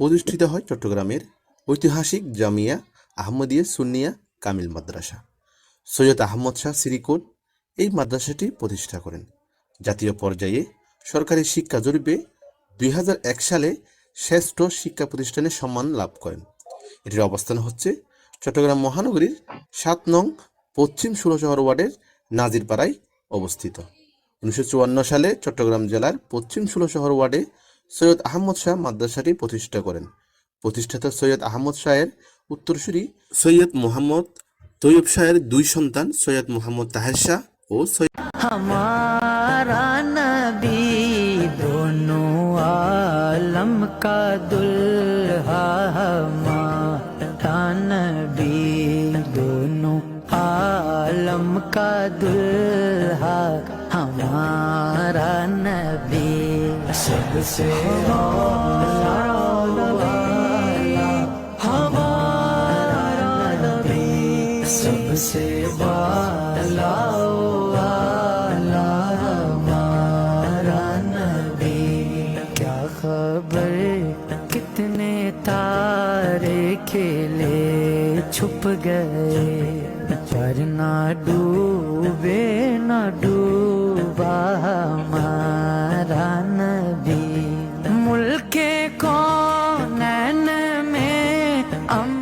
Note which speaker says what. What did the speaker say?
Speaker 1: প্রতিষ্ঠিত হয় চট্টগ্রামের ঐতিহাসিক জামিয়া আহমদিয়া সুন্নিয়া কামিল মাদ্রাসা। সৈয়দ আহমদ শাহ সিরিকোট এই মাদ্রাসাটি প্রতিষ্ঠা করেন। জাতীয় পর্যায়ে সরকারি শিক্ষা জরিপে দুই হাজার এক সালে শ্রেষ্ঠ শিক্ষা প্রতিষ্ঠানের সম্মান লাভ করেন। এটির অবস্থান হচ্ছে চট্টগ্রাম মহানগরীর সাত নং পশ্চিম ষোলশহর ওয়ার্ডের নাজিরপাড়ায় অবস্থিত। উনিশশো চুয়ান্ন সালে চট্টগ্রাম জেলার পশ্চিম ষোলশহর ওয়ার্ডে সৈয়দ আহমদ শাহ মাদ্রাসাটি প্রতিষ্ঠা করেন প্রতিষ্ঠাতা সৈয়দ আহমদ শাহের উত্তরসূরি সৈয়দ মোহাম্মদ তৈয়ব শাহের দুই সন্তান সৈয়দ মোহাম্মদ তাহের শাহ ও সৈয়দ
Speaker 2: हमारा नबी दोनों आलम का दुल्हा हमारा नबी दोनों आलम का दुल्हा ہمارا نبی سب سے ہمارا نبی سب سے ہمارا نبی، کیا خبر؟ کتنے تارے کھیلے چھپ گئے؟ پر نہ ڈوبے نہ ڈوبے के कौन में अम